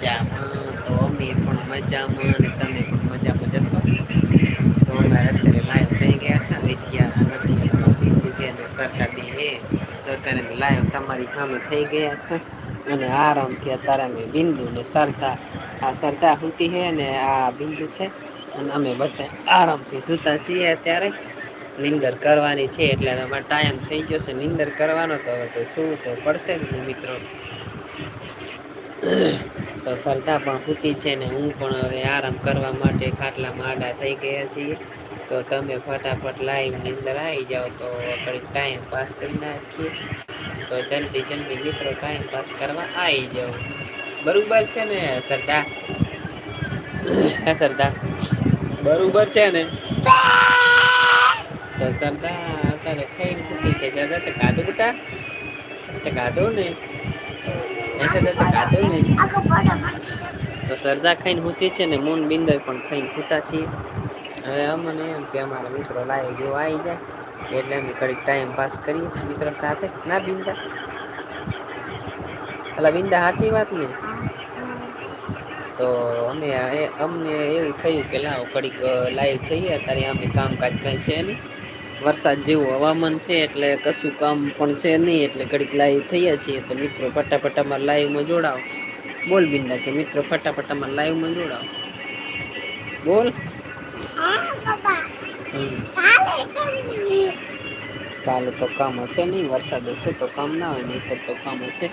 મજામાં. તો અમે પણ મજામાં અને તમે પણ મજામાં જશો? તો અમારે અત્યારે લાઈવ થઈ ગયા છે. વિદ્યા નથી બિંદુ કે અને સરકાર હે તો અત્યારે લાઈવ તમારી સામે થઈ ગયા છે. અને આરામથી અત્યારે અમે બિંદુ ને સરતા, આ સરતા સુતી હે ને આ બિંદુ છે. અને અમે બધા આરામથી સૂતા છીએ અત્યારે. નિંદર કરવાની છે એટલે અમારે ટાઈમ થઈ ગયો છે. નિંદર કરવાનો તો તો શું તો પડશે જ મિત્રો. તો સરદા પણ સૂતી છે ને હું પણ હવે આરામ કરવા માટે ખાટલામાં આડા થઈ ગયા છીએ. તો તમે ફટાફટ લાઈવની અંદર આવી જાઓ તો ઘડીક ટાઈમ પાસ કરી નાખીએ. તો જલ્દી જલ્દી મિત્રો ટાઈમ પાસ કરવા આવી જાઓ. બરાબર છે ને સરદા? હા, સરદા. બરાબર છે ને? તો સરદા અત્યારે ખાઈને ખૂટી છે. સરદા, તે કાધું બેટા? તે કાધું ને? એ સરદા તે કાધું તો સરદા ખાઈને હૂતી છે ને મૂન બિંદર પણ ખાઈને ખૂટા છીએ. હવે અમને એમ કે અમારા મિત્રો લાઈવ જો આવી જાય. એટલે અમે ઘડીક ટાઈમ પાસ કરીએ મિત્રો સાથે. ના બિંદા? એટલે બિંદા સાચી વાત ને? તો અમે અમને એવું થયું કે લાવો ઘડીક લાઈવ થઈએ. અત્યારે અમે કામકાજ કંઈ છે નહીં. વરસાદ જેવું હવામાન છે એટલે કશું કામ પણ છે નહીં એટલે ઘડીક લાઈવ થઈએ છીએ. તો મિત્રો ફટાફટામાં લાઈવમાં જોડાઓ. બોલ બિંદા કે મિત્રો ફટાફટામાં લાઈવમાં જોડાઓ. બોલ. કાલે તો કામ હશે નહીં વરસાદ હશે તો કામ ના હોય નહીં તો કામ હશે.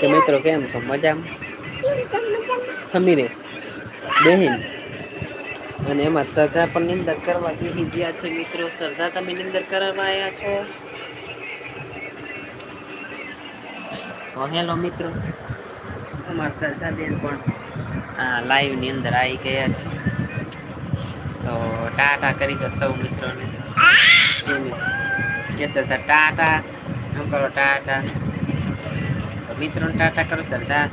તો મિત્રો કેમ છો? મજામાં? સમીરે બેહીન. અને એમાં શ્રદ્ધા પણ નિંદર કરવા બેસી ગયા છે મિત્રો. શ્રદ્ધા તમે નિંદર કરવા આવ્યા છો? તો હેલો મિત્રો. અમારા શ્રદ્ધા બેન પણ લાઈવની અંદર આવી ગયા છે. તો ટાટા કરી દો સૌ મિત્રોને. કે શ્રદ્ધા ટાટા? એમ કરો ટાટા? મિત્રોને ટાટા કરો સરદાર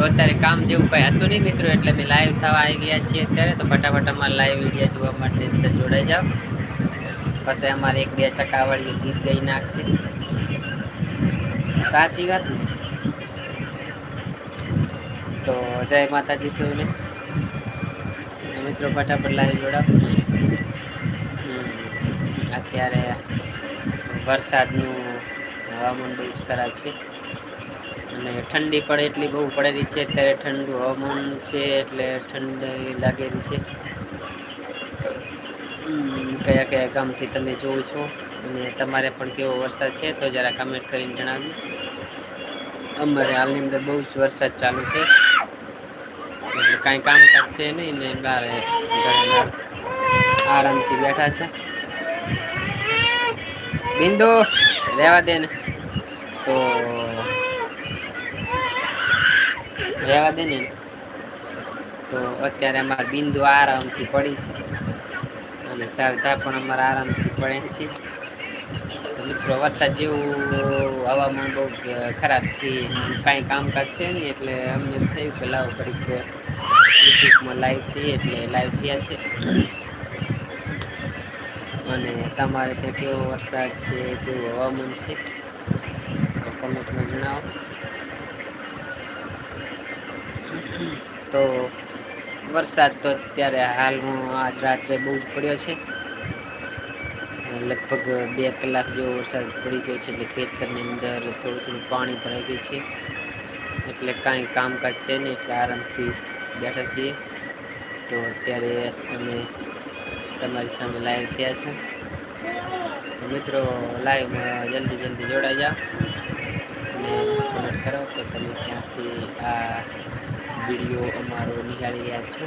તો અત્યારે કામ જેવું કંઈ હતું નહીં મિત્રો, એટલે મેં લાઈવ થવા આવી ગયા છીએ અત્યારે. તો ફટાફટ અમારે લાઈવ વીડિયો જોવા માટે જોડાઈ જાઓ. પછી અમારે એક બે ચકાવાળી ગીત ગઈ નાખશે. સાચી વાત ને? તો જય માતાજી સૌને. મિત્રો ફટાફટ લાઈવ જોડાવ અત્યારે વરસાદનું હવામાન બહુ જ ખરાબ છે. અને ઠંડી પડે એટલી બહુ પડેલી છે અત્યારે ઠંડુ હવામાન છે એટલે ઠંડી લાગેલી છે. કયા કયા ગામથી તમે જોવો છો અને તમારે પણ કેવો વરસાદ છે તો જરા કમેન્ટ કરીને જણાવજો. અમારે હાલની અંદર બહુ જ વરસાદ ચાલુ છે. એટલે કાંઈ કામકાજ છે નહીં ને બહાર આરામથી બેઠા છે. બિંદુ રહેવા દે ને. તો રહેવા દે ને, તો અત્યારે અમારે બિંદુ આરામથી પડી છે. અને શારદા પણ અમારે આરામથી પડે છે. તો મિત્રો, વરસાદ જેવું હવામાન બહુ ખરાબથી કાંઈ કામકાજ છે નહીં, એટલે અમને થયું કે લાવો ઘડીક યુટ્યુબમાં લાઈવ થઈએ, એટલે લાઈવ થયા છે. અને તમારે ત્યાં કેવો વરસાદ છે, કેવું હવામાન છે, તો કમેન્ટમાં જણાવો. તો વરસાદ તો અત્યારે હાલમાં આજ રાત્રે બહુ જ પડ્યો છે. લગભગ બે કલાક જેવો વરસાદ પડી ગયો છે એટલે ખેતરની અંદર થોડું થોડું પાણી ભરાઈ ગયું છે. એટલે કાંઈ કામકાજ છે નહીં, એટલે આરામથી બેઠા છીએ. તો અત્યારે અમે તમારી સામે લાઈવ થયા છે. મિત્રો લાઈવમાં જલ્દી જલ્દી જોડાઈ જાઓ. અને કમેન્ટ કરો કે તમે ક્યાંથી આ વીડિયો અમારો નિહાળી રહ્યા છો.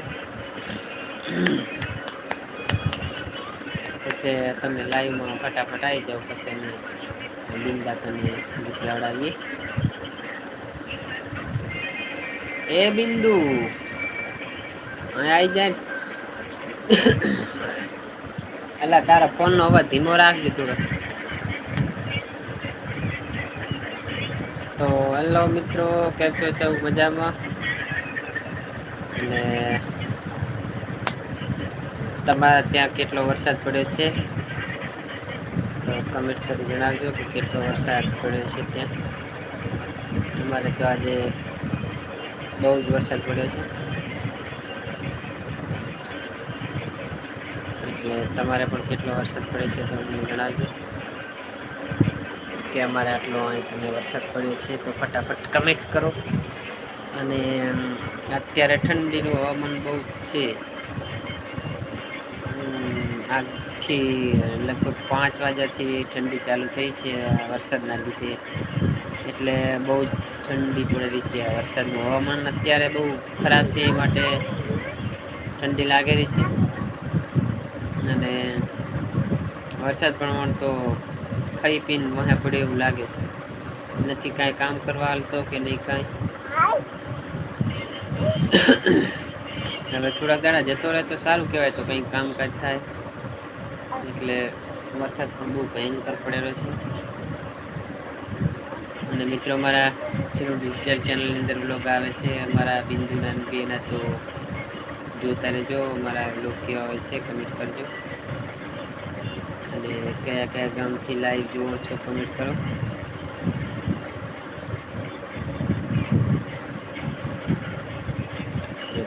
પછી તમે લાઈવમાં ફટાફટ આવી જાઓ, પછી અમે બિંદા તને ગીત ગાવડાવીએ એ બિંદુ આવી જાય. એટલે તારા ફોન નો અવાજ ધીમો રાખજે થોડો. તો હેલો મિત્રો, કેમ છો? સૌ મજામાં? અને તમારા ત્યાં કેટલો વરસાદ પડ્યો છે? તો કમેન્ટ કરી જણાવજો કે કેટલો વરસાદ પડ્યો છે ત્યાં. અમારે તો આજે બહુ જ વરસાદ પડ્યો છે. એટલે તમારે પણ કેટલો વરસાદ પડે છે તો મને જણાવજો. કે અમારે આટલો અહીં તમે વરસાદ પડ્યો છે તો ફટાફટ કમેન્ટ કરો. અને અત્યારે ઠંડીનું હવામાન બહુ છે. આખી, લગભગ પાંચ વાગ્યાથી ઠંડી ચાલુ થઈ છે વરસાદના લીધે. એટલે બહુ જ ઠંડી પડેલી છે વરસાદનું હવામાન. અત્યારે બહુ ખરાબ છે એ માટે ઠંડી લાગેલી છે. અને વરસાદ પ્રમાણ તો ખાઈ પીને વહે પડે એવું લાગે. નથી કાંઈ કામ કરવા હાલતો કે નહીં કાંઈ? હવે થોડા દાડા જતો રહે તો સારું કહેવાય તો કંઈક કામકાજ થાય. એટલે વરસાદ પણ બહુ ભયંકર પડેલો છે. અને મિત્રો મારા સિનો ડિજિટલ ચેનલની અંદર બ્લોગ આવે છે. અમારા બિંદુના બેના તો જોતા રહેજો. અમારા બ્લોગ કેવા હોય છે, કમેન્ટ કરજો. અને કયા કયા ગામથી લાઈવ જુઓ છો, કમેન્ટ કરો.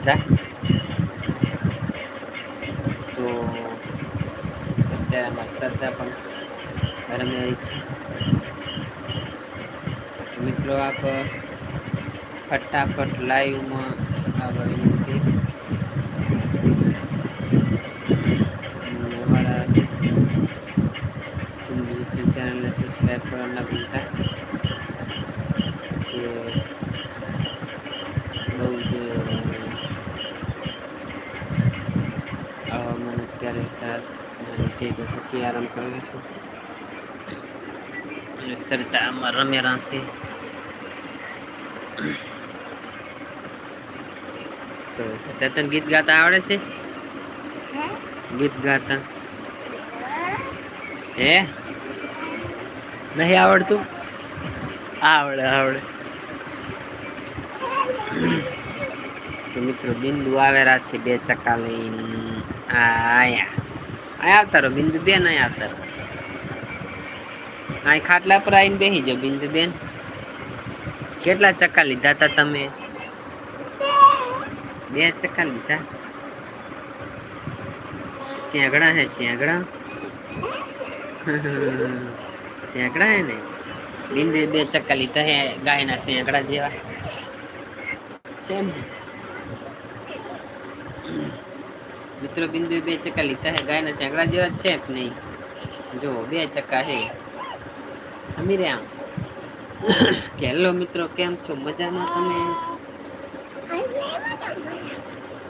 શ્રદ્ધા તો અત્યારે અમારી શ્રદ્ધા પણ રમે રહી છે મિત્રો, આપ ફટાફટ લાઈવમાં આવવા વિનંતી અમારા ચેનલને સબસ્ક્રાઈબ કરવા ના ભૂલતા કે બહુ જ હવામાન અત્યારે ખરાબના લીધે તો પછી આરામ કરું છું અને સરતામાં રમેરા છે તો સરતા તને ગીત ગાતા આવડે છે? ગીત ગાતા. હે? નહીં આવડતું? આવડે આવડે. તો મિત્રો બિંદુ આવેલા છે બે ચક્કા લઈને. આયા. આયા આવતા રહો બિંદુ બેન અહીંયા આવતા રહો. અહીં ખાટલા પર આવીને બેસી જાઓ બિંદુ બેન કેટલા ચક્કા લીધા હતા તમે? બે ચક્કા લીધા? શેંગડા હે, શેંગડા? શેંકડા હે ને? બિંદુ બે ચક્કા લીધા હે, ગાયના શેંકડા જેવા. છે ને મિત્રો બિંદુ બે ચક્કા લીધા છે. ગાયના શેંકડા જેવા છે કે નહીં? જો બે ચક્કા છે. અમીરે આમ કે હેલો મિત્રો, કેમ છો? મજામાં તમે?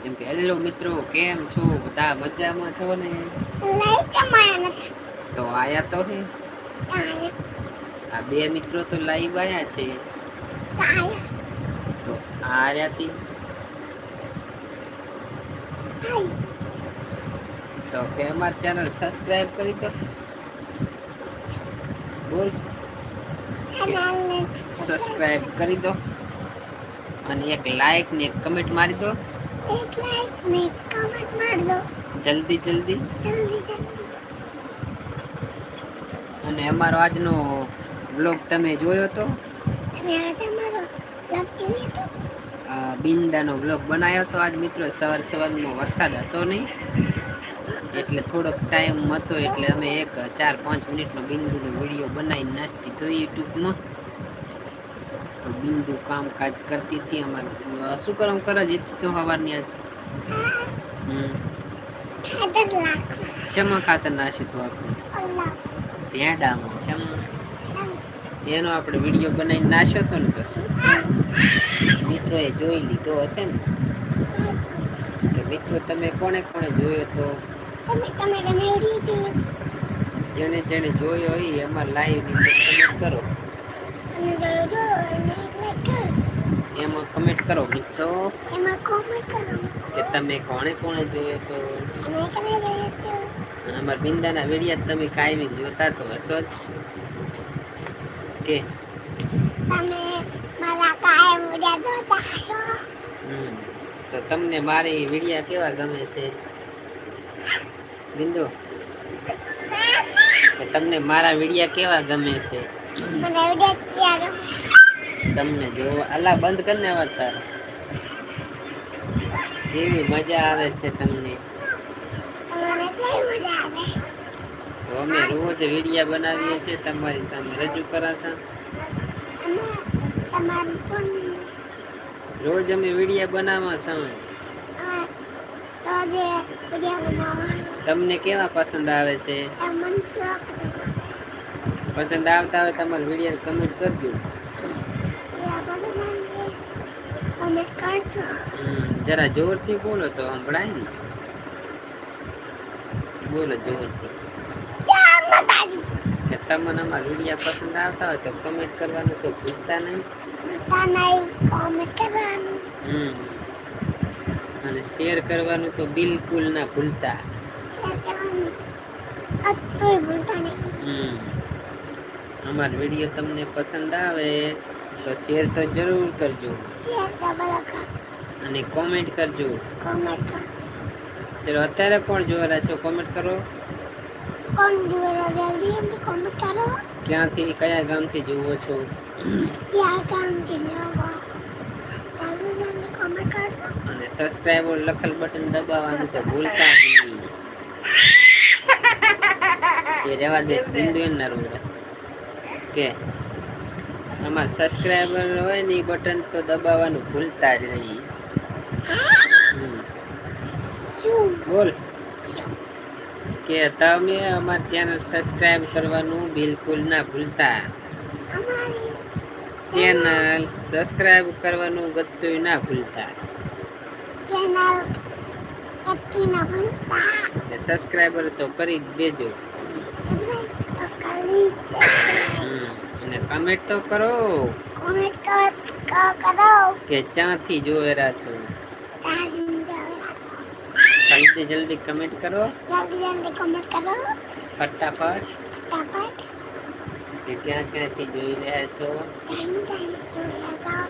એમ કે, હેલો મિત્રો, કેમ છો? બધા મજામાં છો ને? તો આયા તો હે? આ બે મિત્રો તો લાઈવ આયા છે. તો આ રહ્યાતી તો કે અમાર ચેનલ સબસ્ક્રાઇબ કરી દો. બોલ. સબસ્ક્રાઇબ કરી દો. અને એક લાઈક ને એક કમેન્ટ મારી દો. જલ્દી જલ્દી. અને અમારો આજનો વ્લોગ તમે જોયો તો? બિંદાનો વ્લોગ બનાવ્યો તો આજ મિત્રો સવાર સવારનો વરસાદ હતો નહીં. એટલે થોડોક ટાઈમ હતો, એટલે અમે એક, ચાર, પાંચ મિનિટનો બિંદુનો વીડિયો બનાવીને નાસ્તી તો યુટ્યુબમાં તો બિંદુ કામકાજ કરતી હતી અમારે. શું કરમ કરે જ તો સવારની આજ. ચમા ખાતર નાખ્યું તો આપણે? ભેંડામાં. શેમાં? એનો આપણે વીડિયો બનાવીને નાખ્યો હતો ને બસ. મિત્રોએ જોઈ લીધો હશે ને? મિત્રો, તમે કોણે કોણે જોયો તો? જેણે જેણે જોયો હોય એ અમારા લાઈવની અંદર કમેન્ટ કરો. એમાં કમેન્ટ કરો મિત્રો. કે તમે કોણે કોણે જોયો તો? અને અમાર બિંદાના વિડિયા તમે કાયમી જોતા તો હશો જ. કે? તમે મારા કાયમ વિડિયા જોતા હશો? તો તમને મારી વિડિયા કેવા ગમે છે? બિંદુ. તમને મારા વિડિયા કેવા ગમે છે? તમને જો અલા બંધ કરીને ને તારો. કેવી મજા આવે છે તમને? અમે રોજ વિડિયા બનાવીએ છીએ તમારી સામે રજૂ કરાશા રોજ અમે વિડિયા બનાવવા છે અમે રોજે વિડિયો બનાવવા તમને કેવા પસંદ આવે છે? પસંદ આવતા હોય તમારા વીડિયો કમેન્ટ કરજો. જરા જોરથી બોલો તો સંભળાય ને. બોલો જોરથી. કે તમને અમારા વિડિયા પસંદ આવતા હોય તો કમેન્ટ કરવાનું તો ભૂલતા નહીં. ભૂલતા નહીં કમેન્ટ કરવાનું. હમ. અને શેર કરવાનું તો બિલકુલ ના ભૂલતા. અમારા વીડિયો તમને પસંદ આવે તો શેર તો જરૂર કરજો. અને કોમેન્ટ કરજો. ચલો અત્યારે કોણ જોવાના છો? કોમેન્ટ કરો. ક્યાંથી કયા ગામથી જુઓ છો? ક્યાં કામ છે નવો જલ્દી જલ્દી કોમેન્ટ કરજો અને સબસ્ક્રાઈબર લખેલ બટન દબાવવાનું તો ભૂલતા નહીં. એ રહેવા દે બિંદુ ના રોડ કે આમાં સબસ્ક્રાઈબર હોય ને એ બટન તો દબાવવાનું ભૂલતા જ નહીં. શું? બોલ. કે તમે અમારી ચેનલ સબસ્ક્રાઇબ કરવાનું બિલકુલ ના ભૂલતા. ચેનલ સબસ્ક્રાઇબ કરવાનું ગતું ના ભૂલતા. ચેનલ કત્તી ના ભૂલતા એટલે સબસ્ક્રાઇબર તો કરી દેજો. સબસ્ક્રાઇબ તો કરી હમ. અને કમેન્ટ તો કરો. કમેન્ટ તો કરો. કે ક્યાંથી જોવેરા છો? કાશી જાવે જલ્દી જલ્દી કમેન્ટ કરો. જલ્દી જલ્દી કમેન્ટ કરો. ફટાફટ. ફટાફટ. કે ક્યાં ક્યાંથી જોઈ રહ્યા છો? ટાઈમ ટાઈમ જોઈએ જાઓ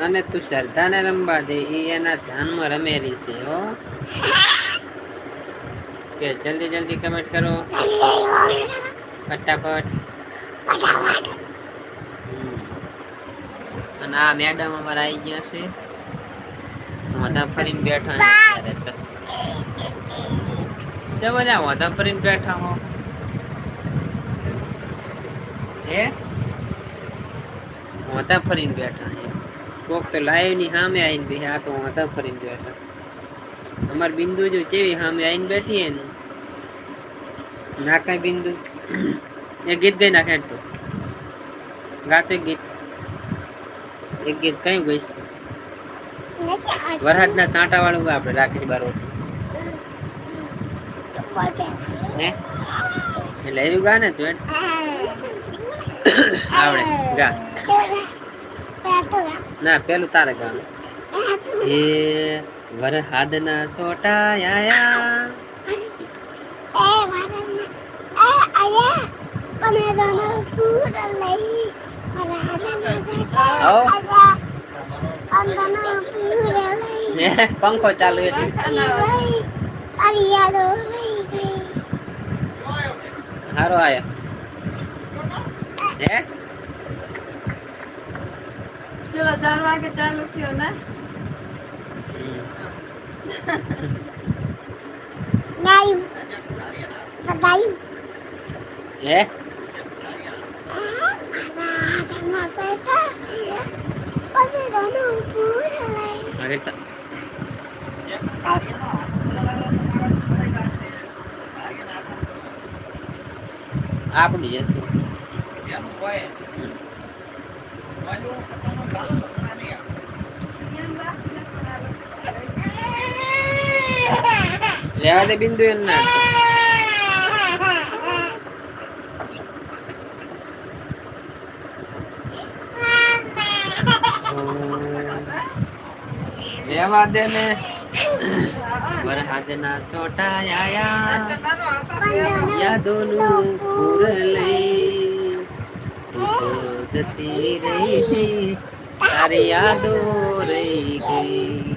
અને તું શ્રદ્ધાને રમવા દે, એ એના ધ્યાનમાં રમેલી છે, હો. કે જલ્દી જલ્દી કમેન્ટ કરો. ફટાફટ. અને આ મેડમ અમારા આવી ગયા છે. મોઢા ફરીને બેઠા અત્યારે તો. ચાલો બધા મોઢા ફરીને બેઠા હો. હે? મોઢા ફરીને બેઠા હે કોક તો લાઈવની સામે આવીને બેઠી આ તો મોઢા ફરીને બેઠા અમાર બિંદુ જો ચેવી સામે આવીને બેઠી એનું ના કઈ બિંદુ એ ગીત ગઈ નાખે તો ગાતે ગીત એક ગીત કયું ગઈશ. વરસાદના સાંટા વાળું આપણે રાખીશ બાર તો બોલ પહેલા. ને એટલે એવું ગા ને તું. આવડે ગા. ના પેલું તારે ગામ. એ વરસાદના સોટા આયા. પંખો ચાલુ હારો આયા. હે? ચલો ચાર વાગે ચાલુ થયો ને હમ. ગાયું બતાયું હે મારા હાથના લેવા દે બિંદુ એમ ના લેવા દે ને. વરસાદના સોટા આયા. યાદોનું પૂર લઈ. જતી રહી, તારી યાદો રહી ગઈ.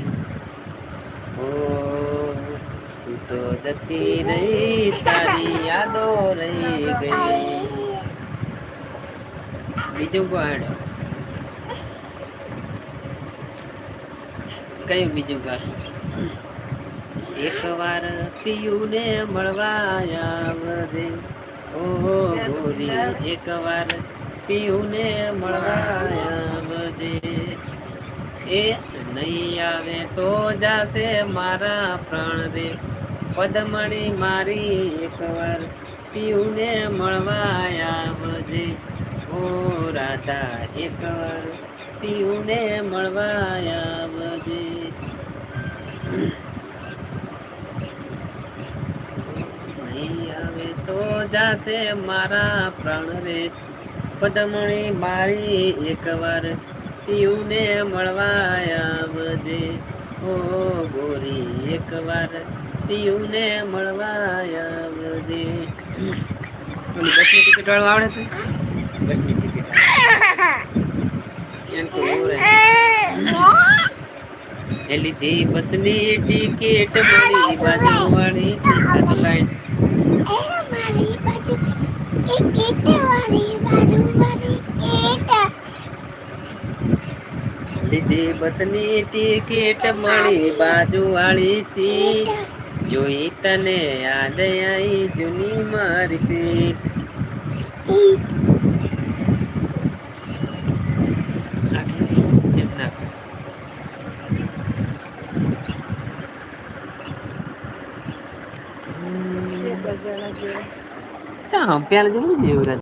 ઓ, તું તો જતી રહી, તારી યાદો રહી ગઈ. બીજું કોણ કયું બીજું ગાશું? એક વાર પિયુને મળવા આવજે. ઓ ગોરી એક વાર પિયુને મળવા જે એ નહીં આવે તો જાશે મારા પ્રાણ રે પદમણી મારી એકવાર પીઉને મળવાયા બજે ઓ રાધા, એકવાર પીઉને મળવાયા બજે નહીં આવે તો જાશે મારા પ્રાણ રે પદમણી મારી એકવાર. પિયુને મળવા આવજે. ઓ ગોરી એકવાર પિયુને મળવા આવજે. ઓલી બસની ટિકિટ વાળું આવડે તો? બસની ટિકિટ. એમ તો ઓરે એ લીધી બસની ટિકિટ મળી બાજુ વાળી સીટ લાઈન એ મારી બાજુ ટિકિટ વાળી ટિકિટ લીધી બસની ટિકિટ મળી બાજુ વાળી સી જોઈ તને યાદ આવી જૂની મારી પીઠ. Então, એમ de કર. એક